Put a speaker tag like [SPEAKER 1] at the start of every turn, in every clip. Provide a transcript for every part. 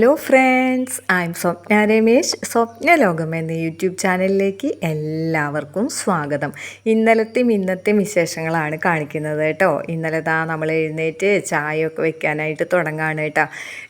[SPEAKER 1] Hello friends I am Swapna Ramesh Swapna ലോകം എന്ന YouTube ചാനലിലേക്ക് എല്ലാവർക്കും സ്വാഗതം. ഇന്നലത്തെയും ഇന്നത്തെയും വിശേഷങ്ങളാണ് കാണിക്കുന്നത് കേട്ടോ. ഇന്നലെ താ നമ്മൾ എഴുന്നേറ്റ് ചായയൊക്കെ വെക്കാനായിട്ട് തുടങ്ങാണ് കേട്ടോ.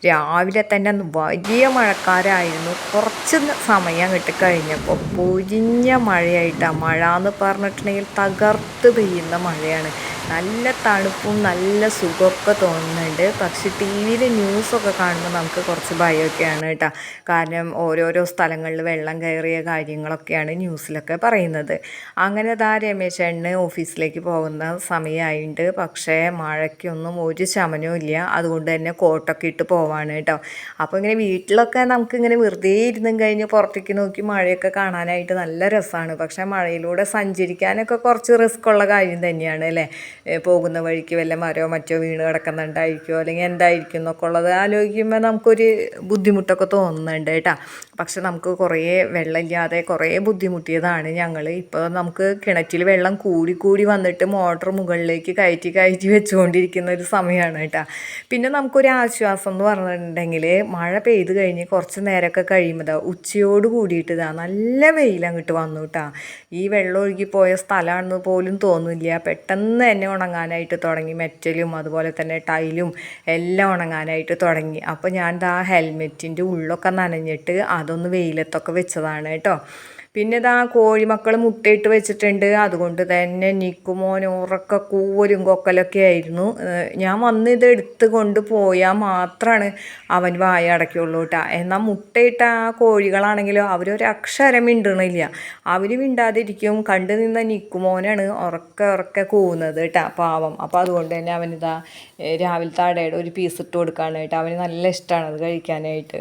[SPEAKER 1] രാവിലെ തന്നെ വലിയ മഴക്കാരായിരുന്നു. കുറച്ച് സമയം കിട്ടി കഴിഞ്ഞപ്പോൾ പൊരിഞ്ഞ മഴയായിട്ടാണ് മഴ എന്ന് പറഞ്ഞിട്ടുണ്ടെങ്കിൽ തകർത്ത് പെയ്യുന്ന മഴയാണ്. നല്ല തണുപ്പും നല്ല സുഖമൊക്കെ തോന്നുന്നുണ്ട്. പക്ഷെ ടി വിയിൽ ന്യൂസൊക്കെ കാണുമ്പോൾ നമുക്ക് കുറച്ച് ഭയമൊക്കെയാണ് കേട്ടോ. കാരണം ഓരോരോ സ്ഥലങ്ങളിൽ വെള്ളം കയറിയ കാര്യങ്ങളൊക്കെയാണ് ന്യൂസിലൊക്കെ പറയുന്നത്. അങ്ങനെ ദാ രമേശേണ്ണന് ഓഫീസിലേക്ക് പോകുന്ന സമയമായിട്ടുണ്ട് പക്ഷേ മഴയ്ക്കൊന്നും ഒരു ശമനവും ഇല്ല. അതുകൊണ്ട് തന്നെ കോട്ടൊക്കെ ഇട്ട് പോവാണ് കേട്ടോ. അപ്പോൾ ഇങ്ങനെ വീട്ടിലൊക്കെ നമുക്കിങ്ങനെ വെറുതെ ഇരുന്നും കഴിഞ്ഞ് പുറത്തേക്ക് നോക്കി മഴയൊക്കെ കാണാനായിട്ട് നല്ല രസമാണ്. പക്ഷേ മഴയിലൂടെ സഞ്ചരിക്കാനൊക്കെ കുറച്ച് റിസ്ക് ഉള്ള കാര്യം തന്നെയാണ് അല്ലേ? പോകുന്ന വഴിക്ക് വല്ല മരമോ മറ്റോ വീണ് കിടക്കുന്നുണ്ടായിരിക്കുമോ അല്ലെങ്കിൽ എന്തായിരിക്കും എന്നൊക്കെ ഉള്ളത് ആലോചിക്കുമ്പോൾ നമുക്കൊരു ബുദ്ധിമുട്ടൊക്കെ തോന്നുന്നുണ്ട് കേട്ടോ. പക്ഷെ നമുക്ക് കുറേ വെള്ളമില്ലാതെ കുറേ ബുദ്ധിമുട്ടിയതാണ് ഞങ്ങൾ ഇപ്പോൾ നമുക്ക് കിണറ്റിൽ വെള്ളം കൂടി കൂടി വന്നിട്ട് മോട്ടർ മുകളിലേക്ക് കയറ്റി കയറ്റി വെച്ചുകൊണ്ടിരിക്കുന്ന ഒരു സമയമാണ് കേട്ടോ. പിന്നെ നമുക്കൊരു ആശ്വാസം എന്ന് പറഞ്ഞിട്ടുണ്ടെങ്കിൽ മഴ പെയ്ത് കഴിഞ്ഞ് കുറച്ച് നേരമൊക്കെ കഴിയുമ്പോൾ ഉച്ചയോട് കൂടിയിട്ട് ഇതാ നല്ല വെയിൽ വന്നു കേട്ടോ. ഈ വെള്ളം ഒഴുകി പോയ സ്ഥലമാണെന്ന് പോലും തോന്നില്ല പെട്ടെന്ന് തന്നെ ഉണങ്ങാനായിട്ട് തുടങ്ങി. മെറ്റലും അതുപോലെ തന്നെ ടൈലും എല്ലാം ഉണങ്ങാനായിട്ട് തുടങ്ങി. അപ്പോൾ ഞാൻ ദാ ഹെൽമെറ്റിന്റെ ഉള്ളൊക്കെ നനഞ്ഞിട്ട് അതൊന്ന് വെയിലത്തൊക്കെ വെച്ചതാണ് കേട്ടോ. പിന്നെ ഇതാ കോഴിമക്കൾ മുട്ടയിട്ട് വെച്ചിട്ടുണ്ട്. അതുകൊണ്ട് തന്നെ നിക്കുമോൻ ഉറക്ക കൂവലും കൊക്കലൊക്കെ ആയിരുന്നു. ഞാൻ വന്ന് ഇത് എടുത്ത് കൊണ്ട് പോയാൽ മാത്രമാണ് അവൻ വായ അടയ്ക്കുള്ളൂ കേട്ടോ എന്നാൽ മുട്ടയിട്ട ആ കോഴികളാണെങ്കിലും അവരൊരക്ഷരം മിണ്ടണില്ല. അവർ മിണ്ടാതിരിക്കും. കണ്ടു നിന്ന നിക്കുമോനാണ് ഉറക്ക ഉറക്ക കൂവുന്നത് കേട്ടോ പാവം. അപ്പോൾ അതുകൊണ്ട് തന്നെ അവനിതാ രാവിലത്തെ അടയുടെ ഒരു പീസ് ഇട്ട് കൊടുക്കാനായിട്ട് അവന് നല്ല ഇഷ്ടമാണ് അത് കഴിക്കാനായിട്ട്.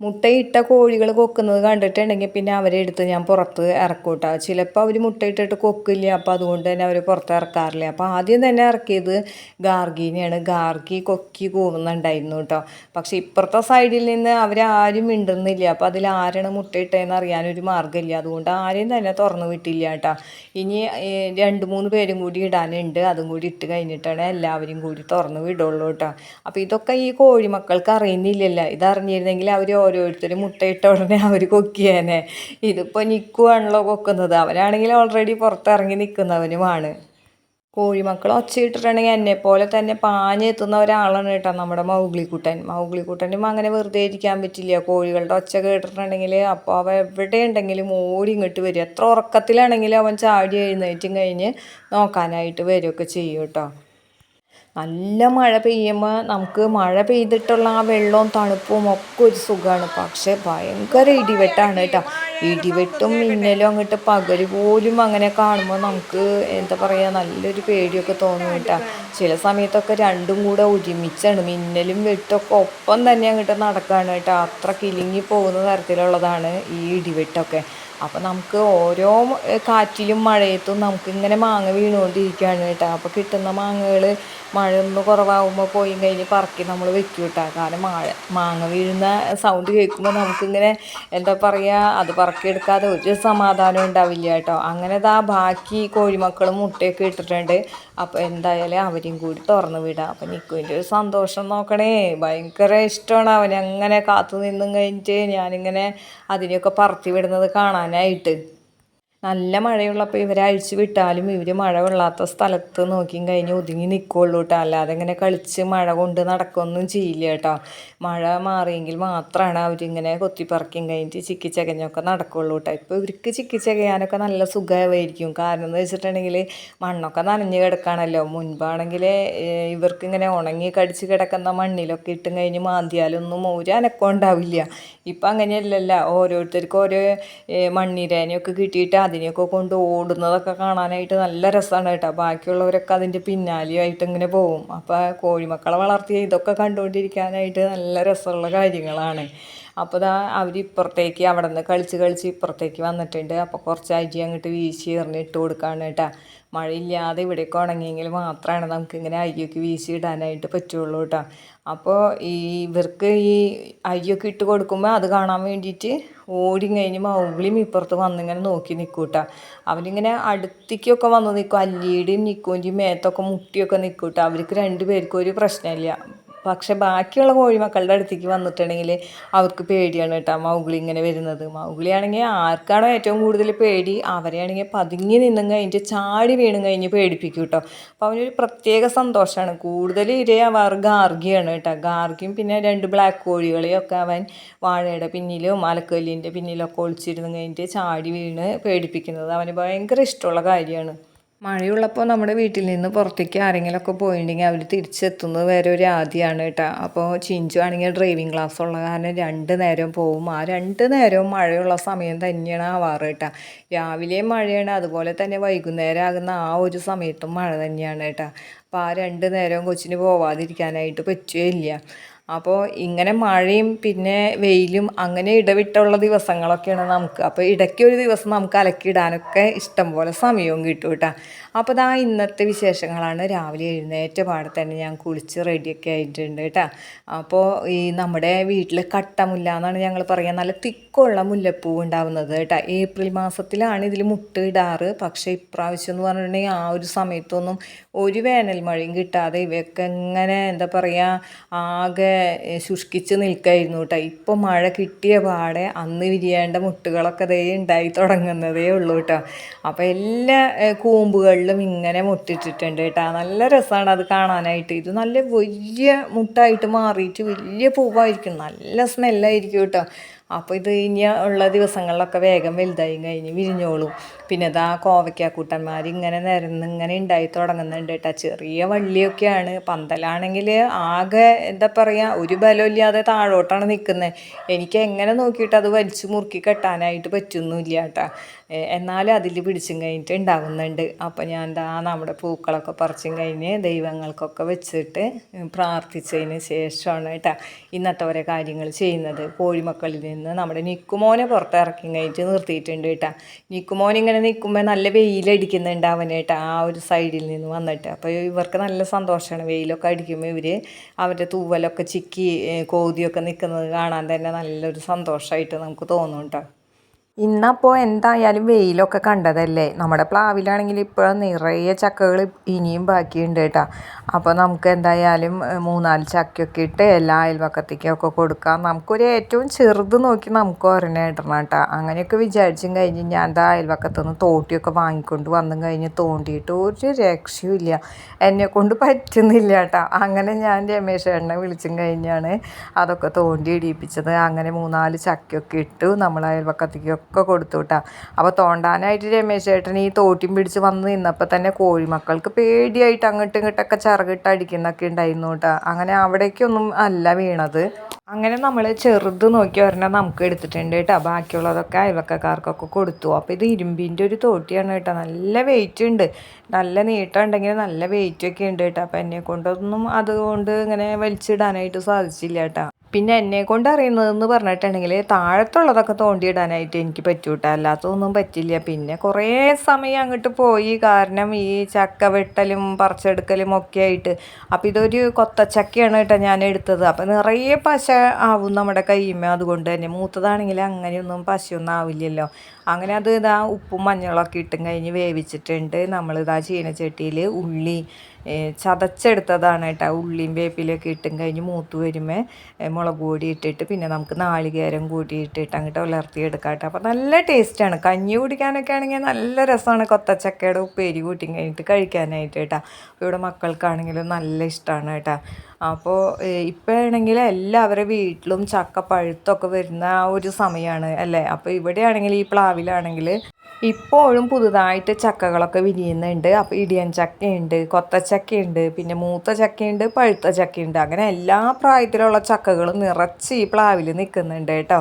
[SPEAKER 1] മുട്ടയിട്ട കോഴികൾ കൊക്കുന്നത് കണ്ടിട്ടുണ്ടെങ്കിൽ പിന്നെ അവരെ എടുത്ത് ഞാൻ പുറത്ത് ഇറക്കും കേട്ടോ. ചിലപ്പോൾ അവർ മുട്ടയിട്ടിട്ട് കൊക്കില്ല അപ്പോൾ അതുകൊണ്ട് തന്നെ അവർ പുറത്ത് ഇറക്കാറില്ല. അപ്പോൾ ആദ്യം തന്നെ ഇറക്കിയത് ഗാർഗീനെയാണ്. ഗാർഗി കൊക്കി കൂവുന്നുണ്ടായിരുന്നു കേട്ടോ. പക്ഷേ ഇപ്പുറത്തെ സൈഡിൽ നിന്ന് അവരാരും മിണ്ടുന്നില്ല. അപ്പോൾ അതിൽ ആരാണ് മുട്ടയിട്ടതെന്ന് അറിയാനൊരു മാർഗമില്ല. അതുകൊണ്ട് ആരെയും തന്നെ തുറന്നു വിട്ടില്ല കേട്ടോ. ഇനി രണ്ട് മൂന്ന് പേരും കൂടി ഇടാനുണ്ട്. അതും കൂടി ഇട്ട് കഴിഞ്ഞിട്ടാണ് എല്ലാവരും കൂടി തുറന്നു വിടുള്ളൂ കേട്ടോ. അപ്പോൾ ഇതൊക്കെ ഈ കോഴിമക്കൾക്ക് അറിയുന്നില്ലല്ലോ. ഇതറിഞ്ഞിരുന്നെങ്കിൽ അവർ ഓരോരുത്തർ മുട്ടയിട്ട ഉടനെ അവർ കൊക്കിയേനെ. ഇതിപ്പോൾ നിൽക്കുവാണല്ലോ കൊക്കുന്നത്. അവരാണെങ്കിൽ ഓൾറെഡി പുറത്തിറങ്ങി നിൽക്കുന്നവനുമാണ് കോഴിമക്കൾ ഒച്ചയിട്ടിട്ടുണ്ടെങ്കിൽ എന്നെ പോലെ തന്നെ പാഞ്ഞെത്തുന്ന ഒരാളാണ് കേട്ടോ നമ്മുടെ മൗഗ്ലിക്കുട്ടൻ. മൗഗ്ലിക്കുട്ടനും അങ്ങനെ വെറുതെ ഇരിക്കാൻ പറ്റില്ല. കോഴികളുടെ ഒച്ച കേട്ടിട്ടുണ്ടെങ്കിൽ അപ്പോൾ അവ എവിടെ ഉണ്ടെങ്കിലും ഓടി ഇങ്ങോട്ട് വരും. എത്ര ഉറക്കത്തിലാണെങ്കിലും അവൻ ചാടി എഴുന്നേറ്റും കഴിഞ്ഞ് നോക്കാനായിട്ട് വരികയൊക്കെ ചെയ്യും കേട്ടോ. നല്ല മഴ പെയ്യുമ്പോൾ നമുക്ക് മഴ പെയ്തിട്ടുള്ള ആ വെള്ളവും തണുപ്പും ഒക്കെ ഒരു സുഖമാണ് പക്ഷേ ഭയങ്കര ഇടിവെട്ടാണ് കേട്ടോ. ഇടിവെട്ടും മിന്നലും അങ്ങോട്ട് പകൽ പോലും അങ്ങനെ കാണുമ്പോൾ നമുക്ക് എന്താ പറയുക നല്ലൊരു പേടിയൊക്കെ തോന്നും കേട്ടോ. ചില സമയത്തൊക്കെ രണ്ടും കൂടെ ഒരുമിച്ചാണ് മിന്നലും വെട്ടൊക്കെ ഒപ്പം തന്നെ അങ്ങോട്ട് നടക്കുകയാണ് കേട്ടോ. അത്ര കിലുങ്ങി പോകുന്ന തരത്തിലുള്ളതാണ് ഈ ഇടിവെട്ടൊക്കെ. അപ്പോൾ നമുക്ക് ഓരോ കാറ്റിലും മഴയത്തും നമുക്കിങ്ങനെ മാങ്ങ വീണുകൊണ്ടിരിക്കുകയാണ് കേട്ടോ. അപ്പോൾ കിട്ടുന്ന മാങ്ങകൾ മഴ ഒന്ന് കുറവാകുമ്പോൾ പോയി കഴിഞ്ഞ് പറക്കി നമ്മൾ വെക്കും കേട്ടോ കാരണം മഴ മാങ്ങ വീഴുന്ന സൗണ്ട് കേൾക്കുമ്പോൾ നമുക്കിങ്ങനെ എന്താ പറയുക അത് പറക്കിയെടുക്കാതെ ഒരു സമാധാനം ഉണ്ടാവില്ല കേട്ടോ അങ്ങനെ ഇതാ ബാക്കി കോഴിമക്കളും മുട്ടയൊക്കെ ഇട്ടിട്ടുണ്ട്. അപ്പോൾ എന്തായാലും അവരെയും കൂടി തുറന്നു വിടാം. അപ്പം നിൽക്കുവിന്റെ ഒരു സന്തോഷം നോക്കണേ. ഭയങ്കര ഇഷ്ടമാണ് അവൻ അങ്ങനെ കാത്തു നിന്നും കഴിഞ്ഞിട്ട് ഞാനിങ്ങനെ അതിനെയൊക്കെ പറത്തി വിടുന്നത് കാണാനായിട്ട്. നല്ല മഴയുള്ളപ്പോൾ ഇവരെ അഴിച്ചു വിട്ടാലും ഇവർ മഴ കൊള്ളാത്ത സ്ഥലത്ത് നോക്കിയും കഴിഞ്ഞ് ഒതുങ്ങി നിൽക്കുള്ളൂ കേട്ടോ അല്ലാതെ ഇങ്ങനെ കളിച്ച് മഴ കൊണ്ട് നടക്കുകയൊന്നും ചെയ്യില്ല കേട്ടോ മഴ മാറിയെങ്കിൽ മാത്രമാണ് അവരിങ്ങനെ കൊത്തിപ്പറക്കിയും കഴിഞ്ഞിട്ട് ചിക്കി ചകഞ്ഞൊക്കെ നടക്കുകയുള്ളൂ കേട്ടോ ഇപ്പോൾ ഇവർക്ക് ചിക്കി ചകയാനൊക്കെ നല്ല സുഖമായിരിക്കും. കാരണം എന്ന് വെച്ചിട്ടുണ്ടെങ്കിൽ മണ്ണൊക്കെ നനഞ്ഞ് കിടക്കുകയാണല്ലോ മുൻപാണെങ്കിൽ ഇവർക്കിങ്ങനെ ഉണങ്ങി കടിച്ച് കിടക്കുന്ന മണ്ണിലൊക്കെ ഇട്ടും കഴിഞ്ഞ് മാന്തിയാലൊന്നും ഒരു അനക്കം ഉണ്ടാവില്ല. ഇപ്പം അങ്ങനെയല്ലല്ല. ഓരോരുത്തർക്കും ഓരോ മണ്ണിരേനയൊക്കെ കിട്ടിയിട്ട് അതിനെയൊക്കെ കൊണ്ട് ഓടുന്നതൊക്കെ കാണാനായിട്ട് നല്ല രസമാണ് കേട്ടോ. ബാക്കിയുള്ളവരൊക്കെ അതിന്റെ പിന്നാലെയായിട്ട് ഇങ്ങനെ പോകും അപ്പോൾ കോഴിമക്കളെ വളർത്തിയ ഇതൊക്കെ കണ്ടുകൊണ്ടിരിക്കാനായിട്ട് നല്ല രസമുള്ള കാര്യങ്ങളാണ്. അപ്പോൾ ദാ അവർ ഇപ്പുറത്തേക്ക് അവിടെ നിന്ന് കളിച്ച് കളിച്ച് ഇപ്പുറത്തേക്ക് വന്നിട്ടുണ്ട്. അപ്പോൾ കുറച്ച് അരി അങ്ങോട്ട് വീശി എറിഞ്ഞ് ഇട്ട് കൊടുക്കുകയാണ് കേട്ടോ. മഴയില്ലാതെ ഇവിടേക്ക് ഉണങ്ങിയെങ്കിൽ മാത്രമാണ് നമുക്ക് ഇങ്ങനെ അരിയൊക്കെ വീശി ഇടാനായിട്ട് പറ്റുള്ളൂ കേട്ടോ. അപ്പോൾ ഈ ഇവർക്ക് ഈ അരിയൊക്കെ ഇട്ട് കൊടുക്കുമ്പോൾ അത് കാണാൻ വേണ്ടിയിട്ട് ഓടി കഴിഞ്ഞ് മൗഗ്ലിയും ഇപ്പുറത്ത് വന്നിങ്ങനെ നോക്കി നിൽക്കും കേട്ടോ. അവരിങ്ങനെ അടുത്തേക്കൊക്കെ വന്ന് നിൽക്കും. അല്ലിയുടെയും നിൽക്കുകയും മേത്തൊക്കെ മുട്ടിയൊക്കെ നിൽക്കും കേട്ടോ. അവർക്ക് രണ്ടുപേർക്കും ഒരു പ്രശ്നമില്ല. പക്ഷെ ബാക്കിയുള്ള കോഴിമക്കളുടെ അടുത്തേക്ക് വന്നിട്ടുണ്ടെങ്കിൽ അവർക്ക് പേടിയാണ് കേട്ടോ. മൗഗ്ലി ഇങ്ങനെ വരുന്നത്. മൗഗ്ലി ആണെങ്കിൽ ആർക്കാണോ ഏറ്റവും കൂടുതൽ പേടി? അവരെയാണെങ്കിൽ പതുങ്ങി നിന്നും കഴിഞ്ഞിട്ട് ചാടി വീണും കഴിഞ്ഞ് പേടിപ്പിക്കും കേട്ടോ. അപ്പോൾ അവനൊരു പ്രത്യേക സന്തോഷമാണ് കൂടുതൽ ഇരയാവാറ് ഗാർഗിയാണ് കേട്ടോ. ഗാർഗിയും പിന്നെ രണ്ട് ബ്ലാക്ക് കോഴികളെയൊക്കെ അവൻ വാഴയുടെ പിന്നിലും അലക്കല്ലിന്റെ പിന്നിലൊക്കെ ഒളിച്ചിരുന്ന് കഴിഞ്ഞിട്ട് ചാടി വീണ് പേടിപ്പിക്കുന്നത് അവന് ഭയങ്കര ഇഷ്ടമുള്ള കാര്യമാണ്. മഴയുള്ളപ്പോൾ നമ്മുടെ വീട്ടിൽ നിന്ന് പുറത്തേക്ക് ആരെങ്കിലും ഒക്കെ പോയിട്ടുണ്ടെങ്കിൽ അവർ തിരിച്ചെത്തുന്നത് വരെ ഒരു ആദ്യമാണ് കേട്ടോ. അപ്പോൾ ചിഞ്ചു ആണെങ്കിൽ ഡ്രൈവിംഗ് ക്ലാസ് ഉള്ള കാരണം രണ്ട് നേരം പോവും. ആ രണ്ട് നേരവും മഴയുള്ള സമയം തന്നെയാണ് ആവാറ് കേട്ടോ. രാവിലെയും മഴയാണ് അതുപോലെ തന്നെ വൈകുന്നേരം ആകുന്ന ആ ഒരു സമയത്തും മഴ തന്നെയാണ് കേട്ടോ. അപ്പോൾ ആ രണ്ട് നേരവും കൊച്ചിന് പോവാതിരിക്കാനായിട്ട് പറ്റുകയില്ല. അപ്പോൾ ഇങ്ങനെ മഴയും പിന്നെ വെയിലും അങ്ങനെ ഇടവിട്ടുള്ള ദിവസങ്ങളൊക്കെയാണ് നമുക്ക്. അപ്പോൾ ഇടയ്ക്ക് ഒരു ദിവസം നമുക്ക് അലക്കിയിടാനൊക്കെ ഇഷ്ടം പോലെ സമയവും കിട്ടും കേട്ടോ. അപ്പോൾ ഇതാ ഇന്നത്തെ വിശേഷങ്ങളാണ്. രാവിലെ എഴുന്നേറ്റ പാടെ തന്നെ ഞാൻ കുളിച്ച് റെഡിയൊക്കെ ആയിട്ടുണ്ട് കേട്ടോ. അപ്പോൾ ഈ നമ്മുടെ വീട്ടിൽ കട്ടമുല്ല എന്നാണ് ഞങ്ങൾ പറയുക നല്ല തിക്കുള്ള മുല്ലപ്പൂ ഉണ്ടാവുന്നത് കേട്ടോ. ഏപ്രിൽ മാസത്തിലാണ് ഇതിൽ മുട്ട് ഇടാറ്. പക്ഷേ ഇപ്രാവശ്യം എന്ന് പറഞ്ഞിട്ടുണ്ടെങ്കിൽ ആ ഒരു സമയത്തൊന്നും ഒരു വേനൽ മഴയും കിട്ടാതെ ഇവയൊക്കെ എങ്ങനെ എന്താ പറയുക ആകെ ശുഷ്കിച്ച് നിൽക്കായിരുന്നു കേട്ടോ. ഇപ്പോൾ മഴ കിട്ടിയ പാടെ അന്ന് വിരിയേണ്ട മുട്ടുകളൊക്കെ ദേ ഉണ്ടായി തുടങ്ങുന്നതേ ഉള്ളൂ കേട്ടോ. അപ്പോൾ എല്ലാ കൂമ്പുകളിലും ഇങ്ങനെ മുട്ടിട്ടിട്ടുണ്ട് കേട്ടോ. നല്ല രസമാണ് അത് കാണാനായിട്ട്. ഇത് നല്ല വലിയ മുട്ടായിട്ട് മാറിയിട്ട് വലിയ പൂവായിരിക്കും. നല്ല സ്മെല്ലായിരിക്കും കേട്ടോ. അപ്പോൾ ഇത് ഇനി ഉള്ള ദിവസങ്ങളിലൊക്കെ വേഗം വലുതായി കഴിഞ്ഞ് വിരിഞ്ഞോളും. പിന്നെ ഇതാ കോവയ്ക്കാക്കൂട്ടന്മാർ ഇങ്ങനെ നിരന്ന് ഇങ്ങനെ ഉണ്ടായി തുടങ്ങുന്നുണ്ട് കേട്ടോ ചെറിയ വള്ളിയൊക്കെയാണ്. പന്തലാണെങ്കിൽ ആകെ എന്താ പറയുക ഒരു ബലമില്ലാതെ താഴോട്ടാണ് നിൽക്കുന്നത് എനിക്ക് എങ്ങനെ നോക്കിയിട്ട് അത് വലിച്ചു മുറുക്കി കെട്ടാനായിട്ട് പറ്റുന്നില്ല കേട്ടോ എന്നാലും അതിൽ പിടിച്ചും കഴിഞ്ഞിട്ട് ഉണ്ടാകുന്നുണ്ട് അപ്പോൾ ഞാൻ എന്താ നമ്മുടെ പൂക്കളൊക്കെ പറിച്ചും കഴിഞ്ഞ് ദൈവങ്ങൾക്കൊക്കെ വെച്ചിട്ട് പ്രാർത്ഥിച്ചതിന് ശേഷമാണ് കേട്ടോ ഇന്നത്തെ ഓരോ കാര്യങ്ങൾ ചെയ്യുന്നത്. കോഴിമക്കളിൽ നമ്മുടെ നിക്കുമോനെ പുറത്തിറക്കി കഴിഞ്ഞിട്ട് നിർത്തിയിട്ടുണ്ട് കേട്ടോ. നിക്കുമോൻ ഇങ്ങനെ നിൽക്കുമ്പോൾ നല്ല വെയിലടിക്കുന്നുണ്ട് അവന് കേട്ടോ ആ ഒരു സൈഡിൽ നിന്ന് വന്നിട്ട്. അപ്പോൾ ഇവർക്ക് നല്ല സന്തോഷമാണ് വെയിലൊക്കെ അടിക്കുമ്പോൾ ഇവർ അവരുടെ തൂവലൊക്കെ ചിക്കി കോതിയൊക്കെ നിൽക്കുന്നത് കാണാൻ തന്നെ നല്ലൊരു സന്തോഷമായിട്ട് നമുക്ക് തോന്നും കേട്ടോ. ഇന്നപ്പോൾ എന്തായാലും വെയിലൊക്കെ കണ്ടതല്ലേ? നമ്മുടെ പ്ലാവിലാണെങ്കിൽ ഇപ്പോൾ നിറയെ ചക്കകൾ ഇനിയും ബാക്കിയുണ്ട് കേട്ടോ. അപ്പോൾ നമുക്ക് എന്തായാലും മൂന്നാൽ ചക്കയൊക്കെ ഇട്ട് എല്ലാ അയൽവക്കത്തേക്കൊക്കെ കൊടുക്കാം. നമുക്കൊരു ഏറ്റവും ചെറുത് നോക്കി നമുക്ക് ഒരെണ്ണം ഇടണം കേട്ടോ. അങ്ങനെയൊക്കെ വിചാരിച്ചും കഴിഞ്ഞ് ഞാൻ എന്താ അയൽവക്കത്തു നിന്ന് തോട്ടിയൊക്കെ വാങ്ങിക്കൊണ്ട് വന്നും കഴിഞ്ഞ് തോണ്ടിയിട്ട് ഒരു രക്ഷയുമില്ല എന്നെ കൊണ്ട് പറ്റുന്നില്ല കേട്ടോ. അങ്ങനെ ഞാൻ രമേശ് എണ്ണ വിളിച്ചും കഴിഞ്ഞാണ് അതൊക്കെ തോണ്ടി ഇടിയിപ്പിച്ചത്. അങ്ങനെ മൂന്നാൽ ചക്കയൊക്കെ ഇട്ടു. നമ്മൾ അയൽവക്കത്തേക്കൊക്കെ ഒക്കെ കൊടുത്തു കേട്ടോ അപ്പോൾ തോണ്ടാനായിട്ട് രമേശ് ചേട്ടൻ ഈ തോട്ടിയും പിടിച്ച് വന്ന് നിന്നപ്പോൾ തന്നെ കോഴിമക്കൾക്ക് പേടിയായിട്ട് അങ്ങോട്ടും ഇങ്ങോട്ടൊക്കെ ചിറകിട്ട് അടിക്കുന്നൊക്കെ ഉണ്ടായിരുന്നു കേട്ടോ അങ്ങനെ അവിടേക്കൊന്നും അല്ല വീണത്. അങ്ങനെ നമ്മൾ ചെറുത് നോക്കി പറഞ്ഞാൽ നമുക്ക് എടുത്തിട്ടുണ്ട് കേട്ടോ. ബാക്കിയുള്ളതൊക്കെ അയൽവക്കക്കാർക്കൊക്കെ കൊടുത്തു. അപ്പോൾ ഇത് ഇരുമ്പിന്റെ ഒരു തോട്ടിയാണ് കേട്ടോ. നല്ല വെയിറ്റ് ഉണ്ട്. നല്ല നീട്ടം ഉണ്ടെങ്കിൽ നല്ല വെയിറ്റ് ഒക്കെ ഉണ്ട് കേട്ടോ. അപ്പോൾ എന്നെ കൊണ്ടൊന്നും അതുകൊണ്ട് ഇങ്ങനെ വലിച്ചിടാനായിട്ട് സാധിച്ചില്ല കേട്ടോ. പിന്നെ എന്നെ കൊണ്ട് അറിയുന്നതെന്ന് പറഞ്ഞിട്ടുണ്ടെങ്കിൽ താഴത്തുള്ളതൊക്കെ തോണ്ടിയിടാനായിട്ട് എനിക്ക് പറ്റൂട്ട. അല്ലാത്തതൊന്നും പറ്റില്ല. പിന്നെ കുറേ സമയം അങ്ങോട്ട് പോയി. കാരണം ഈ ചക്ക വെട്ടലും പറിച്ചെടുക്കലും ഒക്കെ ആയിട്ട്. അപ്പോൾ ഇതൊരു കൊത്തച്ചക്കയാണ് കേട്ടോ ഞാൻ എടുത്തത്. അപ്പോൾ നിറയെ പശ ആവും നമ്മുടെ കയ്യുമ്മ അതുകൊണ്ട് തന്നെ മൂത്തതാണെങ്കിൽ അങ്ങനെയൊന്നും പശയൊന്നും ആവില്ലല്ലോ. അങ്ങനെ അത് ഇതാ ഉപ്പും മഞ്ഞളൊക്കെ ഇട്ടും കഴിഞ്ഞ് വേവിച്ചിട്ടുണ്ട്. നമ്മളിതാ ചീനച്ചട്ടിയിൽ ഉള്ളി ചതച്ചെടുത്തതാണ് കേട്ടോ. ഉള്ളിയും വേപ്പിലൊക്കെ ഇട്ടും കഴിഞ്ഞ് മൂത്ത് വരുമ്പോൾ മുളക് പൊടി ഇട്ടിട്ട് പിന്നെ നമുക്ക് നാളികേരം കൂടി ഇട്ടിട്ട് അങ്ങോട്ട് ഉലർത്തിയെടുക്കാം കേട്ടോ അപ്പോൾ നല്ല ടേസ്റ്റാണ്. കഞ്ഞി കുടിക്കാനൊക്കെ ആണെങ്കിൽ നല്ല രസമാണ് കൊത്തച്ചക്കയുടെ ഉപ്പേരി കൂട്ടി കഴിഞ്ഞിട്ട് കഴിക്കാനായിട്ട് കേട്ടോ. ഇവിടെ മക്കൾക്കാണെങ്കിലും നല്ല ഇഷ്ടമാണ് കേട്ടോ. അപ്പോൾ ഇപ്പോഴാണെങ്കിൽ എല്ലാവരുടെ വീട്ടിലും ചക്ക പഴുത്തൊക്കെ വരുന്ന ആ ഒരു സമയമാണ് അല്ലേ? അപ്പോൾ ഇവിടെയാണെങ്കിൽ ഈ പ്ലാവിലാണെങ്കിൽ ഇപ്പോഴും പുതുതായിട്ട് ചക്കകളൊക്കെ വിരിയുന്നുണ്ട്. അപ്പോൾ ഇടിയൻ ചക്കയുണ്ട് കൊത്ത ചക്കയുണ്ട് പിന്നെ മൂത്ത ചക്കയുണ്ട് പഴുത്ത ചക്കയുണ്ട്. അങ്ങനെ എല്ലാ പ്രായത്തിലുള്ള ചക്കകളും നിറച്ച് ഈ പ്ലാവിൽ നിൽക്കുന്നുണ്ട് കേട്ടോ.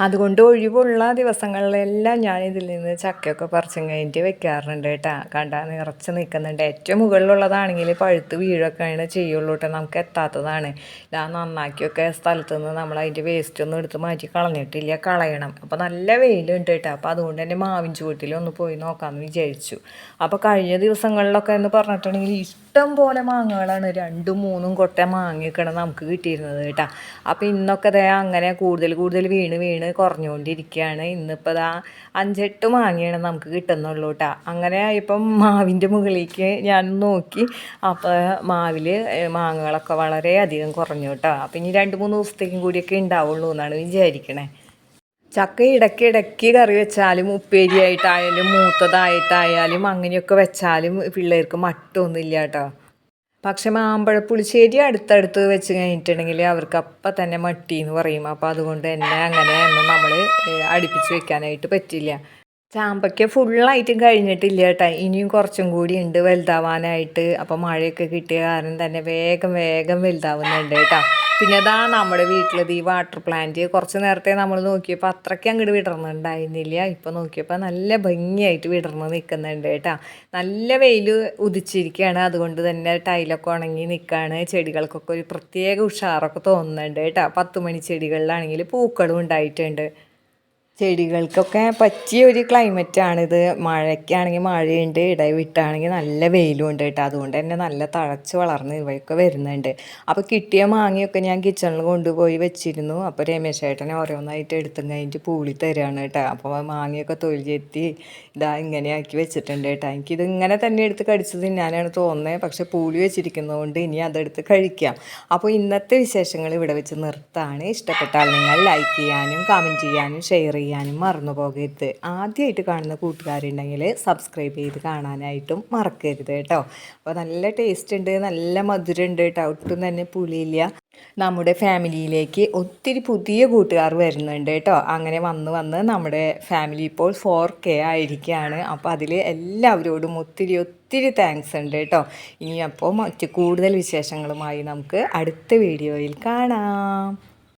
[SPEAKER 1] അതുകൊണ്ട് ഒഴിവുള്ള ദിവസങ്ങളിലെല്ലാം ഞാൻ ഇതിൽ നിന്ന് ചക്കയൊക്കെ പറിച്ചും കഴിഞ്ഞിട്ട് വെക്കാറുണ്ട് കേട്ടോ. കണ്ടാൽ നിറച്ച് നിൽക്കുന്നുണ്ട്. ഏറ്റവും മുകളിലുള്ളതാണെങ്കിൽ പഴുത്ത് വീഴൊക്കെയാണ് ചെയ്യുള്ളൂ കേട്ടോ. നമുക്ക് എത്താത്തതാണ്. ഇതാ നന്നാക്കിയൊക്കെ സ്ഥലത്ത് നിന്ന് നമ്മൾ അതിന്റെ വേസ്റ്റ് ഒന്നും എടുത്ത് മാറ്റി കളഞ്ഞിട്ടില്ല. കളയണം. അപ്പോൾ നല്ല വെയിലുണ്ട് കേട്ടോ. അപ്പോൾ അതുകൊണ്ട് തന്നെ മാവിൻ ചുവട്ടിലൊന്ന് പോയി നോക്കാമെന്ന് വിചാരിച്ചു. അപ്പോൾ കഴിഞ്ഞ ദിവസങ്ങളിലൊക്കെ എന്ന് പറഞ്ഞിട്ടുണ്ടെങ്കിൽ ഇഷ്ടം പോലെ മാങ്ങകളാണ്. രണ്ടും മൂന്നും കൊട്ട മാങ്ങയൊക്കെയാണ് നമുക്ക് കിട്ടിയിരുന്നത് കേട്ടോ. അപ്പോൾ ഇന്നൊക്കെ ദേ അങ്ങനെ കൂടുതൽ കൂടുതൽ വീണ് വീണ് കുറഞ്ഞുകൊണ്ടിരിക്കുകയാണ്. ഇന്നിപ്പോൾ ദാ അഞ്ചെട്ട് മാങ്ങയാണ് നമുക്ക് കിട്ടുന്നുള്ളൂ കേട്ടോ. അങ്ങനെ ഇപ്പം മാവിന്റെ മുകളിലേക്ക് ഞാൻ നോക്കി. അപ്പോൾ മാവിൽ മാങ്ങകളൊക്കെ വളരെയധികം കുറഞ്ഞു കേട്ടോ. അപ്പം ഇനി രണ്ട് മൂന്ന് ദിവസത്തേക്കും കൂടിയൊക്കെ ഉണ്ടാവുള്ളൂ എന്നാണ് വിചാരിക്കണേ. ചക്ക ഇടയ്ക്ക് ഇടയ്ക്ക് കറി വെച്ചാലും ഉപ്പേരിയായിട്ടായാലും മൂത്തതായിട്ടായാലും അങ്ങനെയൊക്കെ വെച്ചാലും പിള്ളേർക്ക് മട്ടൊന്നുമില്ല കേട്ടോ. പക്ഷെ മാമ്പഴപ്പുളിശ്ശേരി അടുത്തടുത്ത് വെച്ച് കഴിഞ്ഞിട്ടുണ്ടെങ്കിൽ അവർക്ക് അപ്പം തന്നെ മട്ടി എന്ന് പറയും. അപ്പോൾ അതുകൊണ്ട് തന്നെ അങ്ങനെ നമ്മൾ അടുപ്പിച്ച് വെക്കാനായിട്ട് പറ്റില്ല. ചാമ്പയ്ക്ക ഫുള്ളായിട്ടും കഴിഞ്ഞിട്ടില്ല കേട്ടോ. ഇനിയും കുറച്ചും കൂടി ഉണ്ട് വലുതാവാനായിട്ട്. അപ്പോൾ മഴയൊക്കെ കിട്ടിയ കാരണം തന്നെ വേഗം വേഗം വലുതാവുന്നുണ്ട് കേട്ടോ. പിന്നെ അതാ നമ്മുടെ വീട്ടിലത് ഈ വാട്ടർ പ്ലാന്റ് കുറച്ച് നേരത്തെ നമ്മൾ നോക്കിയപ്പോൾ അത്രയ്ക്ക് അങ്ങോട്ട് വിടർന്നുണ്ടായിരുന്നില്ല ഇപ്പോൾ നോക്കിയപ്പോൾ നല്ല ഭംഗിയായിട്ട് വിടർന്ന് നിൽക്കുന്നുണ്ട് കേട്ടോ. നല്ല വെയിൽ ഉദിച്ചിരിക്കുകയാണ് അതുകൊണ്ട് തന്നെ ടൈലൊക്കെ ഉണങ്ങി നിൽക്കുകയാണ് ചെടികൾക്കൊക്കെ ഒരു പ്രത്യേക ഉഷാറൊക്കെ തോന്നുന്നുണ്ട് കേട്ടോ. പത്ത് മണി ചെടികളിലാണെങ്കിൽ പൂക്കളും ഉണ്ടായിട്ടുണ്ട്. ചെടികൾക്കൊക്കെ പറ്റിയ ഒരു ക്ലൈമറ്റാണിത് മഴയ്ക്കാണെങ്കിൽ മഴയുണ്ട് ഇടവിട്ടാണെങ്കിൽ നല്ല വെയിലും ഉണ്ട് കേട്ടോ. അതുകൊണ്ട് തന്നെ നല്ല തഴച്ച് വളർന്ന് ഇവയൊക്കെ വരുന്നുണ്ട്. അപ്പോൾ കിട്ടിയ മാങ്ങയൊക്കെ ഞാൻ കിച്ചണിൽ കൊണ്ടുപോയി വെച്ചിരുന്നു. അപ്പോൾ രമേശ് ചേട്ടനെ ഓരോന്നായിട്ട് എടുത്തും കഴിഞ്ഞിട്ട് പൂളി തരികയാണ് കേട്ടോ. അപ്പോൾ മാങ്ങയൊക്കെ തൊഴിൽ ചെത്തി ഇതാ ഇങ്ങനെയാക്കി വെച്ചിട്ടുണ്ട് കേട്ടോ. എനിക്കിത് ഇങ്ങനെ തന്നെ എടുത്ത് കടിച്ച് തിന്നാനാണ് തോന്നുന്നത് പക്ഷെ പൂളി വെച്ചിരിക്കുന്നതുകൊണ്ട് ഇനി അതെടുത്ത് കഴിക്കാം. അപ്പോൾ ഇന്നത്തെ വിശേഷങ്ങൾ ഇവിടെ വെച്ച് നിർത്താണ്. ഇഷ്ടപ്പെട്ടാൽ നിങ്ങൾ ലൈക്ക് ചെയ്യാനും കമന്റ് ചെയ്യാനും ഷെയർ ചെയ്യാനും മറന്നു പോകരുത്. ആദ്യമായിട്ട് കാണുന്ന കൂട്ടുകാരുണ്ടെങ്കിൽ സബ്സ്ക്രൈബ് ചെയ്ത് കാണാനായിട്ടും മറക്കരുത് കേട്ടോ. അപ്പോൾ നല്ല ടേസ്റ്റ് ഉണ്ട് നല്ല മധുരമുണ്ട് കേട്ടോ. ഒട്ടും തന്നെ പുളിയില്ല. നമ്മുടെ ഫാമിലിയിലേക്ക് ഒത്തിരി പുതിയ കൂട്ടുകാർ വരുന്നുണ്ട് കേട്ടോ. അങ്ങനെ വന്ന് വന്ന് നമ്മുടെ ഫാമിലി ഇപ്പോൾ ഫോർ കെ ആയിരിക്കുകയാണ്. അപ്പോൾ അതിൽ എല്ലാവരോടും ഒത്തിരി ഒത്തിരി താങ്ക്സ് ഉണ്ട് കേട്ടോ. ഇനി അപ്പോൾ മറ്റ് കൂടുതൽ വിശേഷങ്ങളുമായി നമുക്ക് അടുത്ത വീഡിയോയിൽ കാണാം.